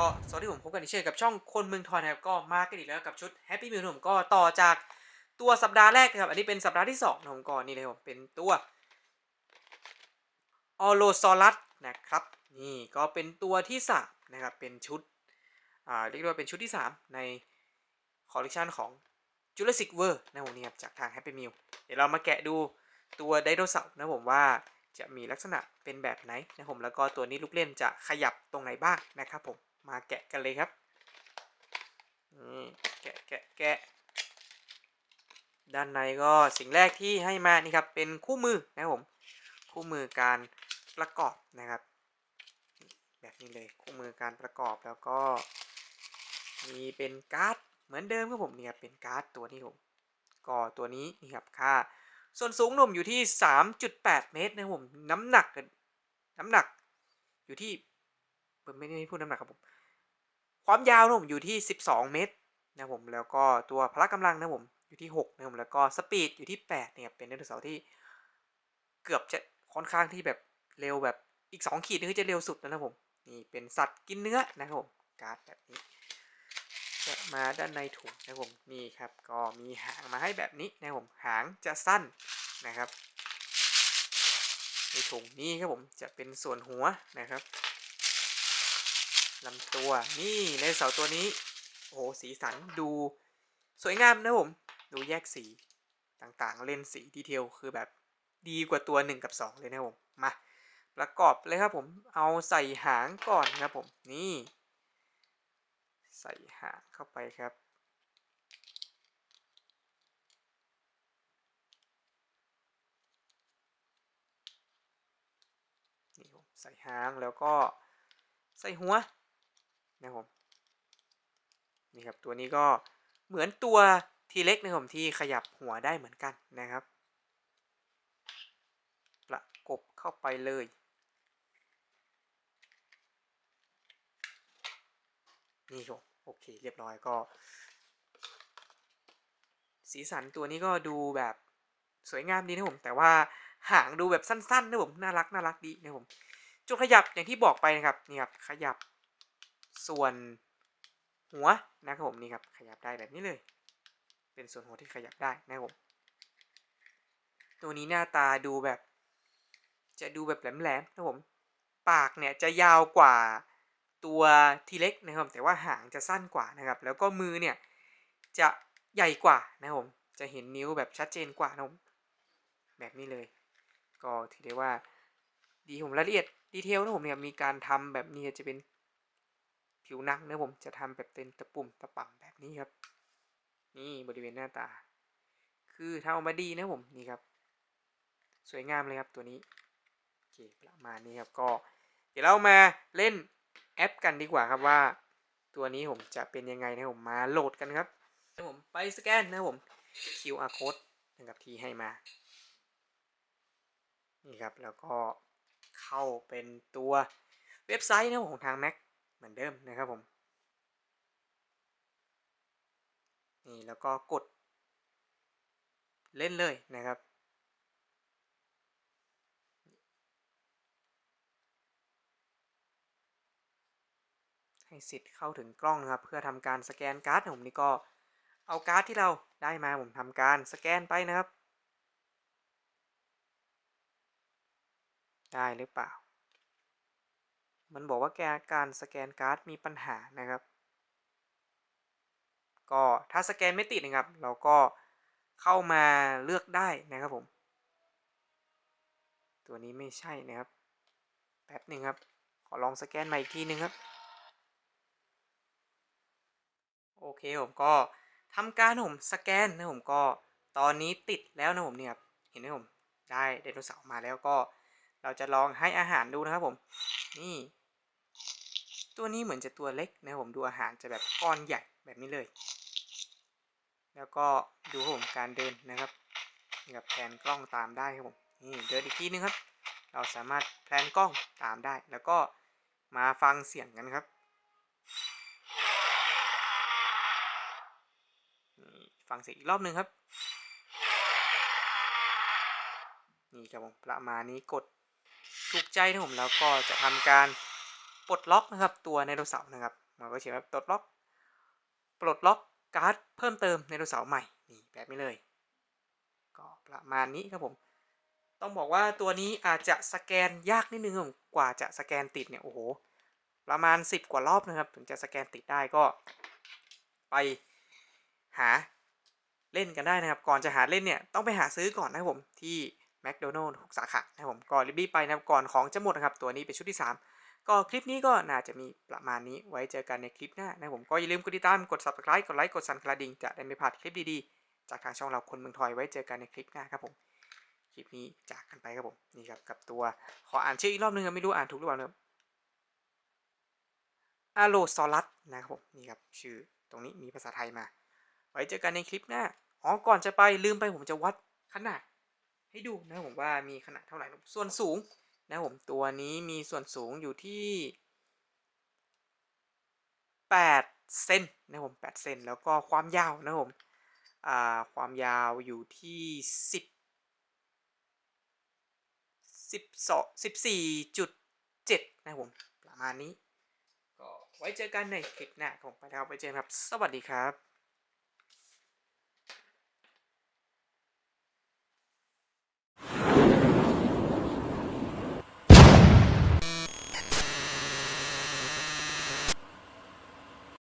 ก็สวัสดีผมพบกันอีกเช่นกับช่องคนเมืองทอยนะครับก็มากันอีกแล้วกับชุด Happy Meal ผมก็ต่อจากตัวสัปดาห์แรกนะครับ อันนี้เป็นสัปดาห์ที่2นะผมก็นี่เลยผมเป็นตัวออโลซอรัสนะครับนี่ก็เป็นตัวที่3นะครับเป็นชุดอ่าเรียกได้ว่าเป็นชุดที่ 3 ในคอลเลกชันของ Jurassic World นะผมนี่ครับจากทาง Happy Meal เดี๋ยวเรามาแกะดูตัวไดโนเสาร์นะผมว่าจะมีลักษณะเป็นแบบไหนนะผมแล้วก็ตัวนี้ลูกเล่นจะขยับตรงไหนบ้างนะครับผม มาแกะกันเลยครับนี่แกะแกะแกะด้านในก็สิ่งแรกที่ให้มานี่ครับเป็นคู่มือนะครับผมคู่มือการประกอบนะครับ แบบนี้เลยคู่มือการประกอบแล้วก็ มีเป็นการ์ดเหมือนเดิมครับผมนี่ครับเป็นการ์ดตัวนี้ผมก็ตัวนี้นี่ครับค่าส่วนสูงหนุ่มอยู่ที่ 3.8 เมตรนะครับผมน้ำหนักน้ำหนักอยู่ที่ ไม่ได้พูดน้ำหนักครับผม ความยาวนะผมอยู่ที่ 12 เมตรนะผมแล้วก็ตัวพละกำลังนะผมอยู่ที่6นะผมแล้วก็สปีดอยู่ที่8เนี่ยเป็นไดโนเสาร์ที่เกือบจะค่อนข้างที่แบบเร็วแบบอีก 2 ขีดนึงจะเร็วสุดนะครับผมนี่เป็นสัตว์กินเนื้อนะครับผมการ์ดแบบนี้แกะมาด้านในถุงนะครับผมนี่ครับก็มีหางมาให้แบบนี้นะครับผมหางจะสั้นนะครับในถุงนี้ครับผมจะเป็นส่วนหัวนะครับ ลำตัวนี่ในเสาร์ตัวนี้โอ้โหสีสันดูสวยงามนะผม ดูแยกสีต่างๆ เล่นสีดีเทลคือแบบดีกว่าตัว 1 กับ 2 เลยนะผมมาประกอบเลยครับผมเอาใส่หางก่อนครับผมนี่ ใส่หางเข้าไปครับนี่ผมใส่หางแล้วก็ใส่หัว นะครับผมนี่ครับตัวนี้ก็เหมือนตัวทีเล็กนะครับผมที่ขยับหัวได้เหมือนกันนะครับ ประกบเข้าไปเลย นี่ครับโอเคเรียบร้อยก็ สีสันตัวนี้ก็ดูแบบสวยงามดีนะผม แต่ว่าหางดูแบบสั้นๆนะผมน่ารักน่ารักดีนะผมจุดขยับอย่างที่บอกไปนะครับนี่ครับขยับ ส่วนหัวนะครับผมนี่ครับขยับได้แบบนี้เลย เป็นส่วนหัวที่ขยับได้นะครับผมตัวนี้หน้าตาดูแบบ จะดูแบบแหลมๆนะผม ปากเนี่ยจะยาวกว่าตัวทีเล็กนะครับ แต่ว่าหางจะสั้นกว่านะครับ แล้วก็มือเนี่ยจะใหญ่กว่านะครับผม จะเห็นนิ้วแบบชัดเจนกว่านะผมแบบนี้เลย ก็ถือได้ว่า ดีผมรายละเอียดดีเทลนะผมเนี่ยมีการทำแบบนี้จะเป็น ผิวหนังนะผมจะทำแบบเป็นตะปุ่มตะป่ำแบบนี้ครับ นี่บริเวณหน้าตา คือทำออกมาดีนะผมนี่ครับ สวยงามเลยครับตัวนี้โอเคประมาณนี้ครับก็ เดี๋ยวเรามาเล่นแอปกันดีกว่าครับว่า ตัวนี้ผมจะเป็นยังไงนะผมมาโหลดกันครับนะผมไปสแกนนะผม QR code นะครับที่ให้มา นี่ครับแล้วก็เข้าเป็นตัวเว็บไซต์นะผมของทาง Mac เหมือนเดิมนะครับผม นี่แล้วก็กด เล่นเลยนะครับ ให้สิทธิ์เข้าถึงกล้องนะครับ เพื่อทำการสแกนการ์ดผมนี่ก็เอาการ์ดที่เราได้มาผมทำการสแกนไปนะครับ ได้หรือเปล่า มันบอกว่าแกการสแกนการ์ดมีปัญหานะครับ ก็ถ้าสแกนไม่ติดนะครับ เราก็เข้ามาเลือกได้นะครับผม ตัวนี้ไม่ใช่นะครับ แป๊บหนึ่งครับ ขอลองสแกนใหม่อีกทีนึงครับ โอเคผมก็ทำการผมสแกนนะผมก็ตอนนี้ติดแล้วนะผมเนี่ยครับเห็นไหมผมได้ไดโนเสาร์มาแล้วก็เราจะลองให้อาหารดูนะครับผม นี่ ตัวนี้เหมือนจะตัวเล็กนะครับผมดูอาหารจะแบบก้อนใหญ่แบบนี้เลย แล้วก็ดูผมการเดินนะครับนี่ครับแพนกล้องตามได้ครับผมนี่เดินอีกทีนึงครับ เราสามารถแพลนกล้องตามได้ แล้วก็มาฟังเสียงกันครับฟังเสียงอีกรอบหนึ่งครับนี่ครับผมประมาณนี้กดถูกใจนะผมแล้วก็จะทำการ ปลดล็อกนะครับตัวไดโนเสาร์นะครับมันก็เขียนว่าปลดล็อก ปลดล็อกการ์ดเพิ่มเติมไดโนเสาร์ใหม่นี่แบบนี้เลย ก็ประมาณนี้ครับผมต้องบอกว่าตัวนี้อาจจะสแกนยากนิดนึงกว่าจะสแกนติดเนี่ยโอ้โหประมาณ 10 กว่ารอบนะครับ ถึงจะสแกนติดได้ก็ไปหาเล่นกันได้นะครับ ก่อนจะหาเล่นเนี่ยต้องไปหาซื้อก่อนนะครับผมที่แมคโดนัลล์ทุกสาขานะครับผมก็รีบๆไปนะครับก่อนของจะหมดนะครับ ตัวนี้เป็นชุดที่ 3 ก็คลิปนี้ก็น่าจะมีประมาณนี้ไว้เจอกันในคลิปหน้านะผมก็อย่าลืมกดติดตามกด subscribe กดไลค์กดสั่นกระดิ่งจะได้ไม่พลาดคลิปดีๆ จากทางช่องเราคนเมืองทอยไว้เจอกันในคลิปหน้าครับผมคลิปนี้จากกันไปครับผมนี่ครับกับตัวขออ่านชื่ออีกรอบนึงไม่รู้อ่านถูกหรือเปล่าเนะอาโลซอรัสนะครับผมนี่ครับชื่อตรงนี้มีภาษาไทยมา ไว้เจอกันในคลิปหน้าอ๋อก่อนจะไปลืมไปผมจะวัดขนาดให้ดูนะผมว่ามีขนาดเท่าไหร่นะส่วนสูง นะครับผมตัวนี้มีส่วนสูงอยู่ที่8เซนนะครับผม8เซนแล้วก็ความยาวนะครับผมความยาวอยู่ที่ 10 12 14.7นะครับผมประมาณนี้ก็ไว้เจอกันในคลิปหน้าของไปแล้วไปเจอกันครับ สวัสดีครับ